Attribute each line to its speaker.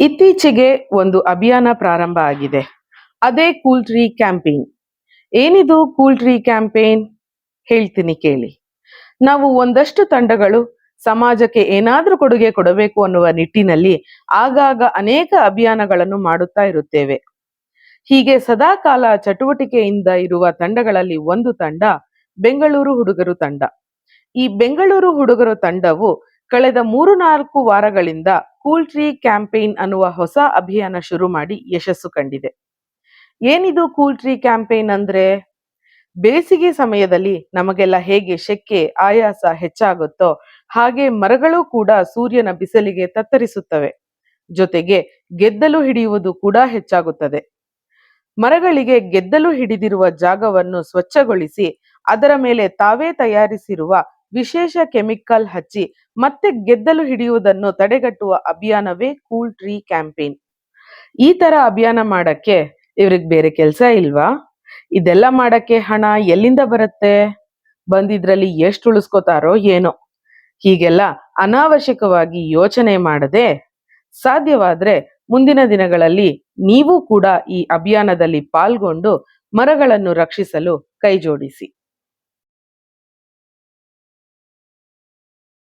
Speaker 1: ಇತ್ತೀಚೆಗೆ ಒಂದು ಅಭಿಯಾನ ಪ್ರಾರಂಭ ಆಗಿದೆ. ಅದೇ ಕೂಲ್ ಟ್ರೀ ಕ್ಯಾಂಪೇನ್ ಏನಿದು ಕೂಲ್ ಟ್ರೀ ಕ್ಯಾಂಪೇನ್ ಹೇಳ್ತೀನಿ ಕೇಳಿ. ನಾವು ಒಂದಷ್ಟು ತಂಡಗಳು ಸಮಾಜಕ್ಕೆ ಏನಾದರೂ ಕೊಡುಗೆ ಕೊಡಬೇಕು ಅನ್ನುವ ನಿಟ್ಟಿನಲ್ಲಿ ಆಗಾಗ ಅನೇಕ ಅಭಿಯಾನಗಳನ್ನು ಮಾಡುತ್ತಾ ಇರುತ್ತೇವೆ. ಹೀಗೆ ಸದಾಕಾಲ ಚಟುವಟಿಕೆಯಿಂದ ಇರುವ ತಂಡಗಳಲ್ಲಿ ಒಂದು ತಂಡ ಬೆಂಗಳೂರು ಹುಡುಗರು ತಂಡ. ಈ ಬೆಂಗಳೂರು ಹುಡುಗರು ತಂಡವು ಕಳೆದ ಮೂರು ನಾಲ್ಕು ವಾರಗಳಿಂದ ಕೂಲ್ ಟ್ರೀ ಕ್ಯಾಂಪೇನ್ ಅನ್ನುವ ಹೊಸ ಅಭಿಯಾನ ಶುರು ಮಾಡಿ ಯಶಸ್ಸು ಕಂಡಿದೆ. ಏನಿದು ಕೂಲ್ ಟ್ರೀ ಕ್ಯಾಂಪೇನ್ ಅಂದ್ರೆ? ಬೇಸಿಗೆ ಸಮಯದಲ್ಲಿ ನಮಗೆಲ್ಲ ಹೇಗೆ ಶೆಕೆ, ಆಯಾಸ ಹೆಚ್ಚಾಗುತ್ತೋ ಹಾಗೆ ಮರಗಳು ಕೂಡ ಸೂರ್ಯನ ಬಿಸಿಲಿಗೆ ತತ್ತರಿಸುತ್ತವೆ. ಜೊತೆಗೆ ಗೆದ್ದಲು ಹಿಡಿಯುವುದು ಕೂಡ ಹೆಚ್ಚಾಗುತ್ತದೆ. ಮರಗಳಿಗೆ ಗೆದ್ದಲು ಹಿಡಿದಿರುವ ಜಾಗವನ್ನು ಸ್ವಚ್ಛಗೊಳಿಸಿ ಅದರ ಮೇಲೆ ತಾವೇ ತಯಾರಿಸಿರುವ ವಿಶೇಷ ಕೆಮಿಕಲ್ ಹಚ್ಚಿ ಮತ್ತೆ ಗೆದ್ದಲು ಹಿಡಿಯುವುದನ್ನು ತಡೆಗಟ್ಟುವ ಅಭಿಯಾನವೇ ಕೂಲ್ ಟ್ರೀ ಕ್ಯಾಂಪೇನ್. ಈ ತರ ಅಭಿಯಾನ ಮಾಡಕ್ಕೆ ಇವ್ರಿಗೆ ಬೇರೆ ಕೆಲಸ ಇಲ್ವಾ? ಇದೆಲ್ಲ ಮಾಡಕ್ಕೆ ಹಣ ಎಲ್ಲಿಂದ ಬರುತ್ತೆ? ಬಂದಿದ್ರಲ್ಲಿ ಎಷ್ಟು ಉಳಿಸ್ಕೋತಾರೋ ಏನೋ. ಹೀಗೆಲ್ಲ ಅನಾವಶ್ಯಕವಾಗಿ ಯೋಚನೆ ಮಾಡದೆ ಸಾಧ್ಯವಾದ್ರೆ ಮುಂದಿನ ದಿನಗಳಲ್ಲಿ ನೀವು ಕೂಡ ಈ ಅಭಿಯಾನದಲ್ಲಿ ಪಾಲ್ಗೊಂಡು ಮರಗಳನ್ನು ರಕ್ಷಿಸಲು ಕೈಜೋಡಿಸಿ.